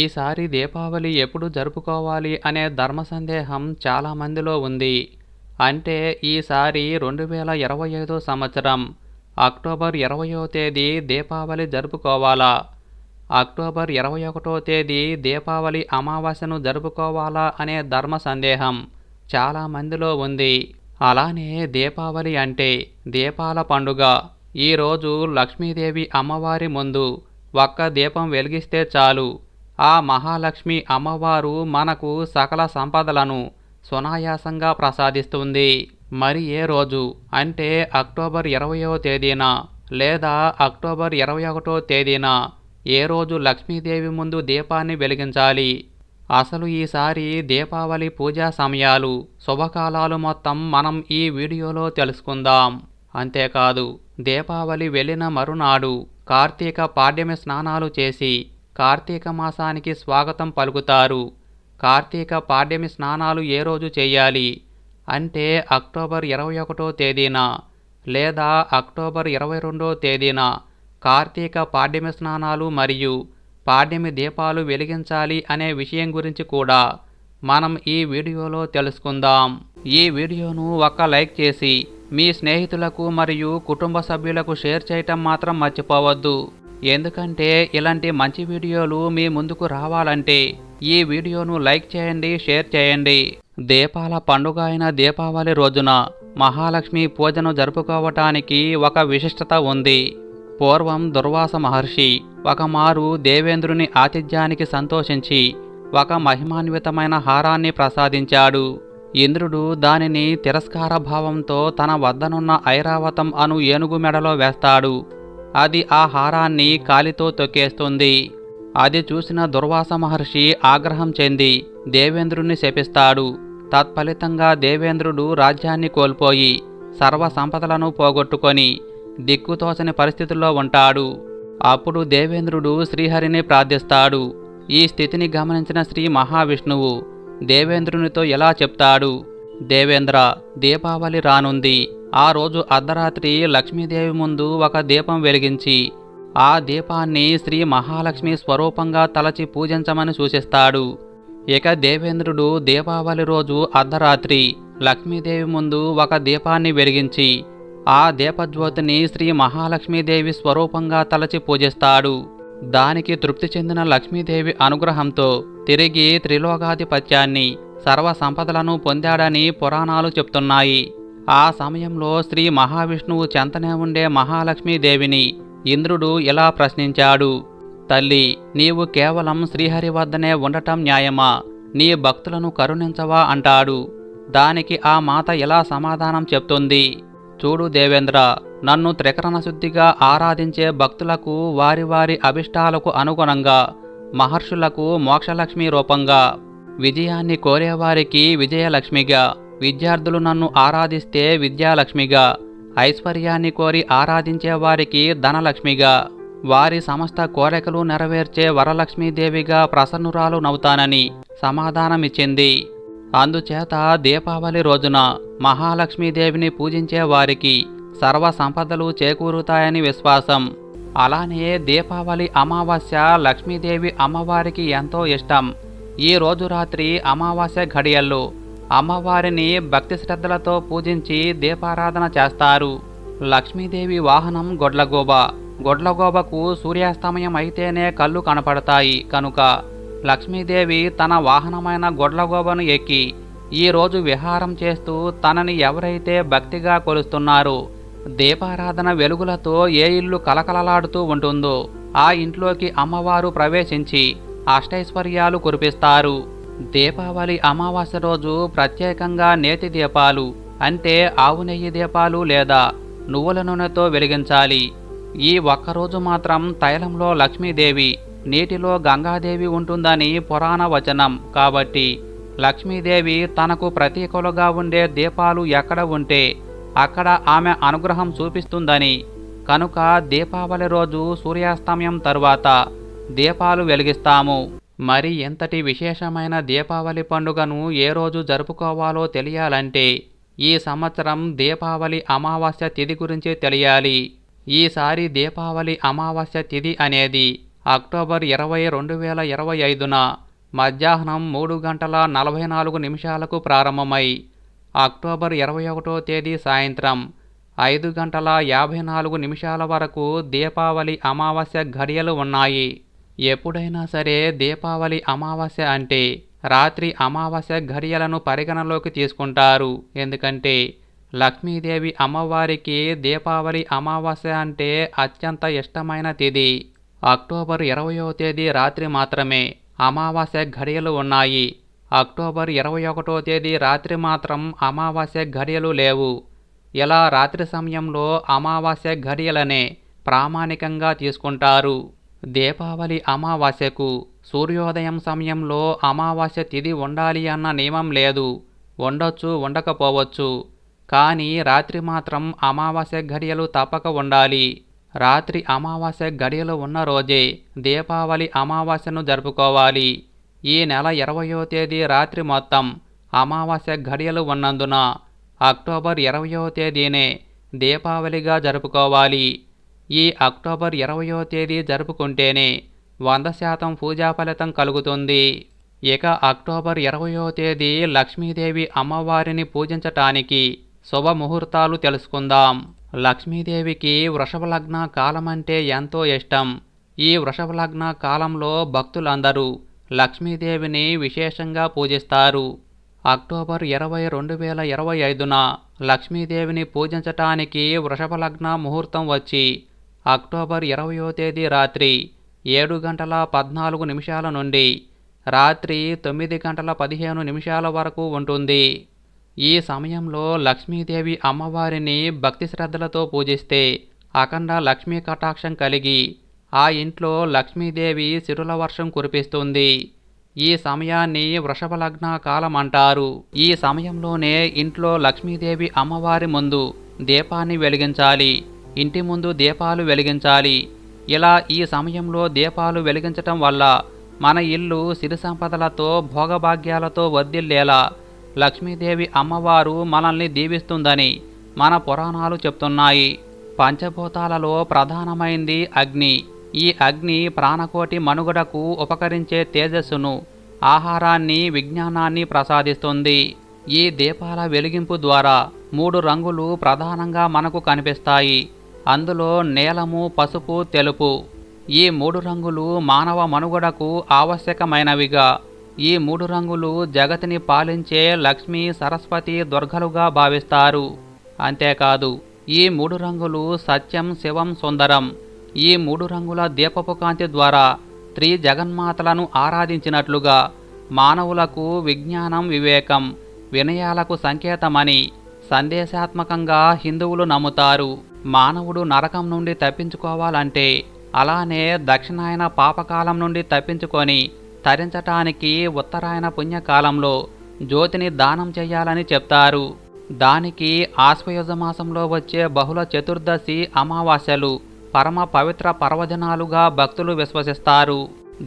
ఈసారి దీపావళి ఎప్పుడు జరుపుకోవాలి అనే ధర్మ సందేహం చాలామందిలో ఉంది. అంటే ఈసారి రెండు వేల ఇరవై ఐదో సంవత్సరం. అక్టోబర్ ఇరవయో తేదీ దీపావళి జరుపుకోవాలా? అక్టోబర్ ఇరవై ఒకటో తేదీ దీపావళి అమావాస్యను జరుపుకోవాలా అనే ధర్మ సందేహం చాలామందిలో ఉంది. అలానే దీపావళి అంటే దీపాల పండుగ. ఈరోజు లక్ష్మీదేవి అమ్మవారి ముందు ఒక్క దీపం వెలిగిస్తే చాలు. ఆ మహాలక్ష్మి అమ్మవారు మనకు సకల సంపదలను సునాయాసంగా ప్రసాదిస్తుంది. మరి ఏ రోజు? అంటే అక్టోబర్ ఇరవయో తేదీన లేదా అక్టోబర్ ఇరవై ఒకటో తేదీన ఏ రోజు లక్ష్మీదేవి ముందు దీపాన్ని వెలిగించాలి? అసలు ఈసారి దీపావళి పూజా సమయాలు శుభకాలాలు మొత్తం మనం ఈ వీడియోలో తెలుసుకుందాం. అంతేకాదు దీపావళి వెళ్ళిన మరునాడు కార్తీక పాడ్యమి స్నానాలు చేసి కార్తీక మాసానికి స్వాగతం పలుకుతారు. కార్తీక పాడ్యమి స్నానాలు ఏ రోజు చేయాలి? అంటే అక్టోబర్ ఇరవై ఒకటో తేదీన లేదా అక్టోబర్ ఇరవై రెండో తేదీన కార్తీక పాడ్యమి స్నానాలు మరియు పాడ్యమి దీపాలు వెలిగించాలి అనే విషయం గురించి కూడా మనం ఈ వీడియోలో తెలుసుకుందాం. ఈ వీడియోను ఒక లైక్ చేసి మీ స్నేహితులకు మరియు కుటుంబ సభ్యులకు షేర్ చేయటం మాత్రం మర్చిపోవద్దు. ఎందుకంటే ఇలాంటి మంచి వీడియోలు మీ ముందుకు రావాలంటే ఈ వీడియోను లైక్ చేయండి షేర్ చేయండి. దీపాల పండుగ అయిన దీపావళి రోజున మహాలక్ష్మి పూజను జరుపుకోవటానికి ఒక విశిష్టత ఉంది. పూర్వం దుర్వాస మహర్షి ఒకమారు దేవేంద్రుని ఆతిథ్యానికి సంతోషించి ఒక మహిమాన్వితమైన హారాన్ని ప్రసాదించాడు. ఇంద్రుడు దానిని తిరస్కార భావంతో తన వద్దనున్న ఐరావతం అను ఏనుగు మెడలో వేస్తాడు. అది ఆ హారాన్ని కాలితో తొక్కేస్తుంది. అది చూసిన దుర్వాస మహర్షి ఆగ్రహం చెంది దేవేంద్రుణ్ణి శపిస్తాడు. తత్ఫలితంగా దేవేంద్రుడు రాజ్యాన్ని కోల్పోయి సర్వ సంపదలను పోగొట్టుకొని దిక్కుతోచని పరిస్థితుల్లో ఉంటాడు. అప్పుడు దేవేంద్రుడు శ్రీహరిని ప్రార్థిస్తాడు. ఈ స్థితిని గమనించిన శ్రీ మహావిష్ణువు దేవేంద్రునితో ఎలా చెప్తాడు? దేవేంద్ర దీపావళి రానుంది. ఆ రోజు అర్ధరాత్రి లక్ష్మీదేవి ముందు ఒక దీపం వెలిగించి ఆ దీపాన్ని శ్రీ మహాలక్ష్మి స్వరూపంగా తలచి పూజించమని సూచిస్తాడు. ఇక దేవేంద్రుడు దీపావళి రోజు అర్ధరాత్రి లక్ష్మీదేవి ముందు ఒక దీపాన్ని వెలిగించి ఆ దీపజ్యోతిని శ్రీ మహాలక్ష్మీదేవి స్వరూపంగా తలచి పూజిస్తాడు. దానికి తృప్తి చెందిన లక్ష్మీదేవి అనుగ్రహంతో తిరిగి త్రిలోకాధిపత్యాన్ని సర్వ సంపదలను పొందాడని పురాణాలు చెప్తున్నాయి. ఆ సమయంలో శ్రీ మహావిష్ణువు చెంతనే ఉండే మహాలక్ష్మీదేవిని ఇంద్రుడు ఇలా ప్రశ్నించాడు. తల్లి నీవు కేవలం శ్రీహరి వద్దనే ఉండటం న్యాయమా? నీ భక్తులను కరుణించవా అంటాడు. దానికి ఆ మాత ఎలా సమాధానం చెప్తుంది? చూడు దేవేంద్ర నన్ను త్రికరణ శుద్ధిగా ఆరాధించే భక్తులకు వారి వారి అభిష్టాలకు అనుగుణంగా మహర్షులకు మోక్షలక్ష్మి రూపంగా విజయాన్ని కోరేవారికి విజయలక్ష్మిగా. విద్యార్థులు నన్ను ఆరాధిస్తే విద్యాలక్ష్మిగా. ఐశ్వర్యాన్ని కోరి ఆరాధించే వారికి ధనలక్ష్మిగా. వారి సమస్త కోరికలు నెరవేర్చే వరలక్ష్మీదేవిగా ప్రసన్నురాలు నవుతానని సమాధానమిచ్చింది. అందుచేత దీపావళి రోజున మహాలక్ష్మీదేవిని పూజించే వారికి సర్వ సంపదలు చేకూరుతాయని విశ్వాసం. అలానే దీపావళి అమావాస్య లక్ష్మీదేవి అమ్మవారికి ఎంతో ఇష్టం. ఈ రోజు రాత్రి అమావాస్య ఘడియల్లో అమ్మవారిని భక్తి శ్రద్ధలతో పూజించి దీపారాధన చేస్తారు. లక్ష్మీదేవి వాహనం గొడ్లగోబ. గొడ్లగోబకు సూర్యాస్తమయం అయితేనే కళ్ళు కనపడతాయి. కనుక లక్ష్మీదేవి తన వాహనమైన గొడ్లగోబను ఎక్కి ఈరోజు విహారం చేస్తూ తనని ఎవరైతే భక్తిగా కొలుస్తున్నారో దీపారాధన వెలుగులతో ఏ ఇల్లు కలకలలాడుతూ ఉంటుందో ఆ ఇంట్లోకి అమ్మవారు ప్రవేశించి అష్టైశ్వర్యాలు కురిపిస్తారు. దీపావళి అమావాస్య రోజు ప్రత్యేకంగా నేతి దీపాలు అంటే ఆవు నెయ్యి దీపాలు లేదా నువ్వుల నూనెతో వెలిగించాలి. ఈ ఒక్కరోజు మాత్రం తైలంలో లక్ష్మీదేవి నీటిలో గంగాదేవి ఉంటుందని పురాణ వచనం. కాబట్టి లక్ష్మీదేవి తనకు ప్రతీకలుగా ఉండే దీపాలు ఎక్కడ ఉంటే అక్కడ ఆమె అనుగ్రహం చూపిస్తుందని. కనుక దీపావళి రోజు సూర్యాస్తమయం తరువాత దీపాలు వెలిగిస్తాము. మరి ఎంతటి విశేషమైన దీపావళి పండుగను ఏ రోజు జరుపుకోవాలో తెలియాలంటే ఈ సంవత్సరం దీపావళి అమావాస్య తిథి గురించి తెలియాలి. ఈసారి దీపావళి అమావాస్య తిథి అనేది అక్టోబర్ ఇరవై రెండు వేల ఇరవై ఐదున మధ్యాహ్నం మూడు గంటల నలభై నాలుగు నిమిషాలకు ప్రారంభమై అక్టోబర్ ఇరవై ఒకటో తేదీ సాయంత్రం ఐదు గంటల యాభై నాలుగు నిమిషాల వరకు దీపావళి అమావాస్య ఘడియలు ఉన్నాయి. ఎప్పుడైనా సరే దీపావళి అమావాస్య అంటే రాత్రి అమావాస్య ఘడియలను పరిగణలోకి తీసుకుంటారు. ఎందుకంటే లక్ష్మీదేవి అమ్మవారికి దీపావళి అమావాస్య అంటే అత్యంత ఇష్టమైన తిథి. అక్టోబర్ ఇరవయో తేదీ రాత్రి మాత్రమే అమావాస్య ఘడియలు ఉన్నాయి. అక్టోబర్ ఇరవై ఒకటో తేదీ రాత్రి మాత్రం అమావాస్య ఘడియలు లేవు. ఇలా రాత్రి సమయంలో అమావాస్య ఘడియలనే ప్రామాణికంగా తీసుకుంటారు. దీపావళి అమావాస్యకు సూర్యోదయం సమయంలో అమావాస్య తిథి ఉండాలి అన్న నియమం లేదు. ఉండొచ్చు ఉండకపోవచ్చు. కానీ రాత్రి మాత్రం అమావాస్య ఘడియలు తప్పక ఉండాలి. రాత్రి అమావాస్య గడియలు ఉన్న రోజే దీపావళి అమావాస్యను జరుపుకోవాలి. ఈ నెల ఇరవయో తేదీ రాత్రి మొత్తం అమావాస్య ఘడియలు ఉన్నందున అక్టోబర్ ఇరవయో తేదీనే దీపావళిగా జరుపుకోవాలి. ఈ అక్టోబర్ ఇరవయో తేదీ జరుపుకుంటేనే వంద శాతం పూజా ఫలితం కలుగుతుంది. ఇక అక్టోబర్ ఇరవయో తేదీ లక్ష్మీదేవి అమ్మవారిని పూజించటానికి శుభముహూర్తాలు తెలుసుకుందాం. లక్ష్మీదేవికి వృషభ లగ్న కాలం అంటే ఎంతో ఇష్టం. ఈ వృషభ లగ్న కాలంలో భక్తులందరూ లక్ష్మీదేవిని విశేషంగా పూజిస్తారు. అక్టోబర్ ఇరవై రెండు వేల ఇరవై ఐదున లక్ష్మీదేవిని పూజించటానికి వృషభ లగ్న ముహూర్తం వచ్చి అక్టోబర్ ఇరవయో తేదీ రాత్రి ఏడు గంటల పద్నాలుగు నిమిషాల నుండి రాత్రి తొమ్మిది గంటల పదిహేను నిమిషాల వరకు ఉంటుంది. ఈ సమయంలో లక్ష్మీదేవి అమ్మవారిని భక్తి శ్రద్ధలతో పూజిస్తే అఖండ లక్ష్మీ కటాక్షం కలిగి ఆ ఇంట్లో లక్ష్మీదేవి సిరుల వర్షం కురిపిస్తుంది. ఈ సమయాన్ని వృషభ లగ్న కాలం అంటారు. ఈ సమయంలోనే ఇంట్లో లక్ష్మీదేవి అమ్మవారి ముందు దీపాన్ని వెలిగించాలి. ఇంటి ముందు దీపాలు వెలిగించాలి. ఇలా ఈ సమయంలో దీపాలు వెలిగించటం వల్ల మన ఇల్లు సిరి సంపదలతో భోగభాగ్యాలతో వర్ధిల్లేలా. లక్ష్మీదేవి అమ్మవారు మనల్ని దీవిస్తుందని మన పురాణాలు చెప్తున్నాయి. పంచభూతాలలో ప్రధానమైంది అగ్ని. ఈ అగ్ని ప్రాణకోటి మనుగడకు ఉపకరించే తేజస్సును ఆహారాన్ని విజ్ఞానాన్ని ప్రసాదిస్తుంది. ఈ దీపాల వెలిగింపు ద్వారా మూడు రంగులు ప్రధానంగా మనకు కనిపిస్తాయి. అందులో నీలము పసుపు తెలుపు. ఈ మూడు రంగులు మానవ మనుగడకు ఆవశ్యకమైనవిగా. ఈ మూడు రంగులు జగతిని పాలించే లక్ష్మి సరస్వతి దుర్గలుగా భావిస్తారు. అంతేకాదు ఈ మూడు రంగులు సత్యం శివం సుందరం. ఈ మూడు రంగుల దీపపు కాంతి ద్వారా త్రీ జగన్మాతలను ఆరాధించినట్లుగా మానవులకు విజ్ఞానం వివేకం వినయాలకు సంకేతమని సందేశాత్మకంగా హిందువులు నమ్ముతారు. మానవుడు నరకం నుండి తప్పించుకోవాలంటే అలానే దక్షిణాయన పాపకాలం నుండి తప్పించుకొని తరించటానికి ఉత్తరాయణ పుణ్యకాలంలో జ్యోతిని దానం చేయాలని చెప్తారు. దానికి ఆశ్వయుజమాసంలో వచ్చే బహుళ చతుర్దశి అమావాస్యలు పరమ పవిత్ర పర్వదినాలుగా భక్తులు విశ్వసిస్తారు.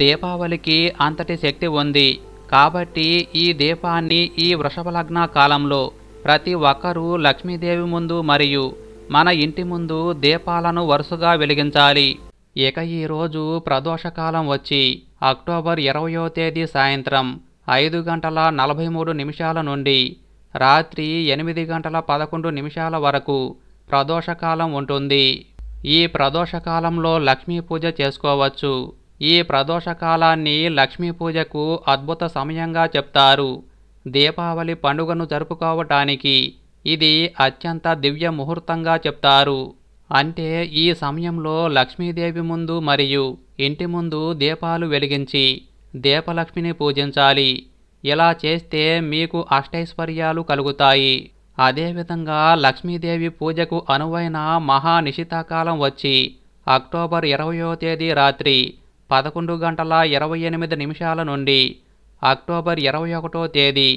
దీపావళికి అంతటి శక్తి ఉంది. కాబట్టి ఈ దీపాన్ని ఈ వృషభలగ్న కాలంలో ప్రతి ఒక్కరూ లక్ష్మీదేవి ముందు మరియు మన ఇంటి ముందు దీపాలను వరుసగా వెలిగించాలి. ఇక ఈరోజు ప్రదోషకాలం వచ్చి అక్టోబర్ ఇరవయో తేదీ సాయంత్రం ఐదు గంటల నలభై మూడు నిమిషాల నుండి రాత్రి ఎనిమిది గంటల పదకొండు నిమిషాల వరకు ప్రదోషకాలం ఉంటుంది. ఈ ప్రదోషకాలంలో లక్ష్మీ పూజ చేసుకోవచ్చు. ఈ ప్రదోషకాలాన్ని లక్ష్మీ పూజకు అద్భుత సమయంగా చెప్తారు. దీపావళి పండుగను జరుపుకోవటానికి ఇది అత్యంత దివ్య ముహూర్తంగా చెప్తారు. అంటే ఈ సమయంలో లక్ష్మీదేవి ముందు మరియు ఇంటి ముందు దీపాలు వెలిగించి దీపలక్ష్మిని పూజించాలి. ఇలా చేస్తే మీకు అష్టైశ్వర్యాలు కలుగుతాయి. అదేవిధంగా లక్ష్మీదేవి పూజకు అనువైన మహా నిశితాకాలం వచ్చి అక్టోబర్ ఇరవయో తేదీ రాత్రి పదకొండు గంటల ఇరవై ఎనిమిది నిమిషాల నుండి అక్టోబర్ ఇరవై ఒకటో తేదీ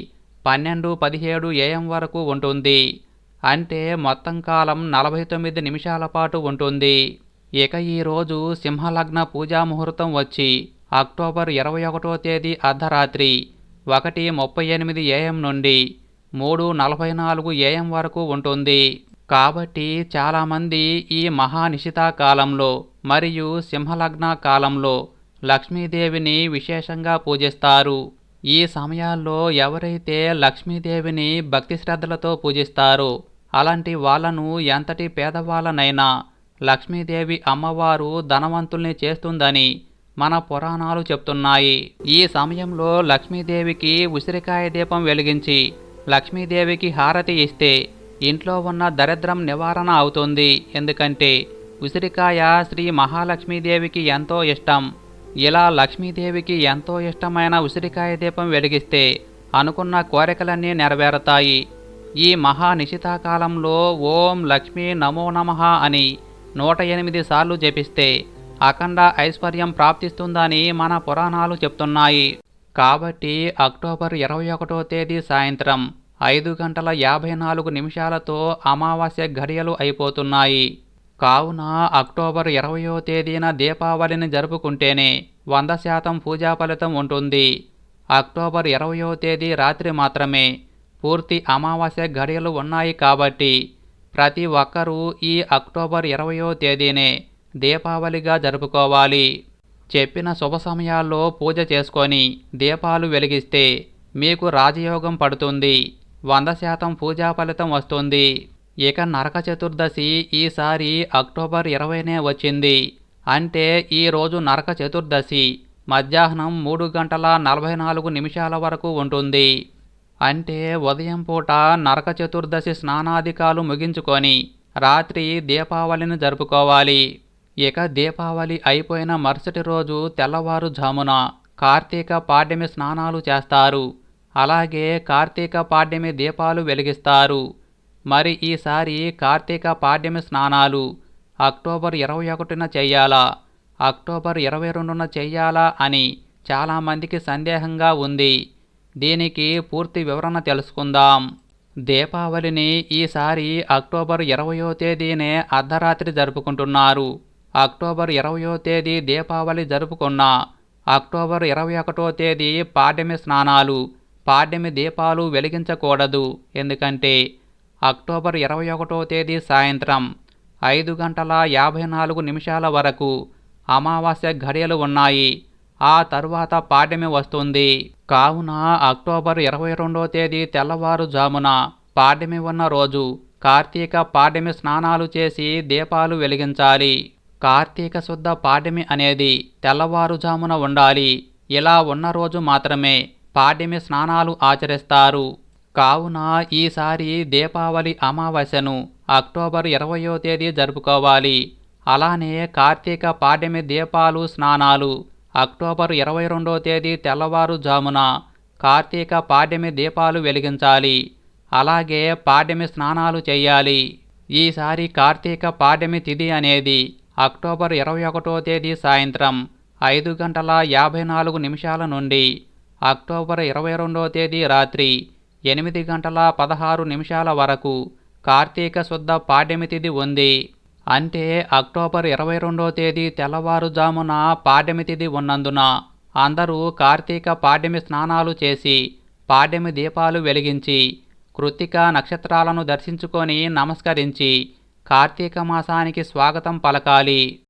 పన్నెండు పదిహేడు ఏఎం వరకు ఉంటుంది. అంటే మొత్తం కాలం నలభై తొమ్మిది నిమిషాల పాటు ఉంటుంది. ఇక ఈరోజు సింహలగ్న పూజా ముహూర్తం వచ్చి అక్టోబర్ ఇరవై ఒకటో తేదీ అర్ధరాత్రి ఒకటి ముప్పై ఎనిమిది ఏఎం నుండి మూడు నలభై నాలుగు ఏఎం వరకు ఉంటుంది. కాబట్టి చాలామంది ఈ మహానిశితా కాలంలో మరియు సింహలగ్న కాలంలో లక్ష్మీదేవిని విశేషంగా పూజిస్తారు. ఈ సమయాల్లో ఎవరైతే లక్ష్మీదేవిని భక్తి శ్రద్ధలతో పూజిస్తారో అలాంటి వాళ్ళను ఎంతటి పేదవాళ్ళనైనా లక్ష్మీదేవి అమ్మవారు ధనవంతుల్ని చేస్తుందని మన పురాణాలు చెప్తున్నాయి. ఈ సమయంలో లక్ష్మీదేవికి ఉసిరికాయ దీపం వెలిగించి లక్ష్మీదేవికి హారతి ఇస్తే ఇంట్లో ఉన్న దరిద్రం నివారణ అవుతుంది. ఎందుకంటే ఉసిరికాయ శ్రీ మహాలక్ష్మీదేవికి ఎంతో ఇష్టం. ఇలా లక్ష్మీదేవికి ఎంతో ఇష్టమైన ఉసిరికాయ దీపం వెలిగిస్తే అనుకున్న కోరికలన్నీ నెరవేరుతాయి. ఈ మహా నిశితాకాలంలో ఓం లక్ష్మీ నమో నమః అని నూట ఎనిమిది సార్లు జపిస్తే అఖండ ఐశ్వర్యం ప్రాప్తిస్తుందని మన పురాణాలు చెప్తున్నాయి. కాబట్టి అక్టోబర్ ఇరవై ఒకటో తేదీ సాయంత్రం ఐదు గంటల యాభై నాలుగు నిమిషాలతో అమావాస్య ఘడియలు అయిపోతున్నాయి. కావున అక్టోబర్ ఇరవయో తేదీన దీపావళిని జరుపుకుంటేనే వంద శాతం పూజా ఫలితం ఉంటుంది. అక్టోబర్ ఇరవయో తేదీ రాత్రి మాత్రమే పూర్తి అమావాస్య ఘడియలు ఉన్నాయి కాబట్టి ప్రతి ఒక్కరూ ఈ అక్టోబర్ ఇరవయో తేదీనే దీపావళిగా జరుపుకోవాలి. చెప్పిన శుభ సమయాల్లో పూజ చేసుకొని దీపాలు వెలిగిస్తే మీకు రాజయోగం పడుతుంది. వంద శాతం పూజా ఫలితం వస్తుంది. ఇక నరక చతుర్దశి ఈసారి అక్టోబర్ ఇరవైనే వచ్చింది. అంటే ఈరోజు నరక చతుర్దశి. మధ్యాహ్నం మూడు గంటల నలభై నాలుగు నిమిషాల వరకు ఉంటుంది. అంటే ఉదయం పూట నరక చతుర్దశి స్నానాధికాలు ముగించుకొని రాత్రి దీపావళిని జరుపుకోవాలి. ఇక దీపావళి అయిపోయిన మరుసటి రోజు తెల్లవారుజామున కార్తీక పాడ్యమి స్నానాలు చేస్తారు. అలాగే కార్తీక పాడ్యమి దీపాలు వెలిగిస్తారు. మరి ఈసారి కార్తీక పాడ్యమి స్నానాలు అక్టోబర్ ఇరవై ఒకటిన చెయ్యాలా అక్టోబర్ ఇరవై రెండున చెయ్యాలా అని చాలామందికి సందేహంగా ఉంది. దీనికి పూర్తి వివరణ తెలుసుకుందాం. దీపావళిని ఈసారి అక్టోబర్ ఇరవయో తేదీనే అర్ధరాత్రి జరుపుకుంటున్నారు. అక్టోబర్ ఇరవయో తేదీ దీపావళి జరుపుకున్న అక్టోబర్ ఇరవై ఒకటో తేదీ పాడ్యమి స్నానాలు. పాడ్యమి దీపాలు వెలిగించకూడదు. ఎందుకంటే అక్టోబర్ ఇరవై ఒకటో తేదీ సాయంత్రం ఐదు గంటల యాభై నాలుగు నిమిషాల వరకు అమావాస్య ఘడియలు ఉన్నాయి. ఆ తరువాత పాడ్యమి వస్తుంది. కావున అక్టోబర్ ఇరవై రెండో తేదీ తెల్లవారుజామున పాడ్యమి ఉన్న రోజు కార్తీక పాడ్యమి స్నానాలు చేసి దీపాలు వెలిగించాలి. కార్తీక శుద్ధ పాడ్యమి అనేది తెల్లవారుజామున ఉండాలి. ఇలా ఉన్న రోజు మాత్రమే పాడ్యమి స్నానాలు ఆచరిస్తారు. కావున ఈసారి దీపావళి అమావాస్యను అక్టోబర్ ఇరవయో తేదీ జరుపుకోవాలి. అలానే కార్తీక పాడ్యమి దీపాలు స్నానాలు అక్టోబర్ ఇరవై రెండో తేదీ తెల్లవారుజామున కార్తీక పాడ్యమి దీపాలు వెలిగించాలి. అలాగే పాడ్యమి స్నానాలు చేయాలి. ఈసారి కార్తీక పాడ్యమి తిథి అనేది అక్టోబర్ ఇరవై ఒకటో తేదీ సాయంత్రం ఐదు గంటల యాభై నాలుగు నిమిషాల నుండి అక్టోబర్ ఇరవై రెండో తేదీ రాత్రి ఎనిమిది గంటల పదహారు నిమిషాల వరకు కార్తీక శుద్ధ పాడ్యమి తిథి ఉంది. అంటే అక్టోబర్ ఇరవై రెండో తేదీ తెల్లవారుజామున పాడ్యమి తిథి ఉన్నందున అందరూ కార్తీక పాడ్యమి స్నానాలు చేసి పాడ్యమి దీపాలు వెలిగించి కృత్తిక నక్షత్రాలను దర్శించుకొని నమస్కరించి కార్తీక మాసానికి స్వాగతం పలకాలి.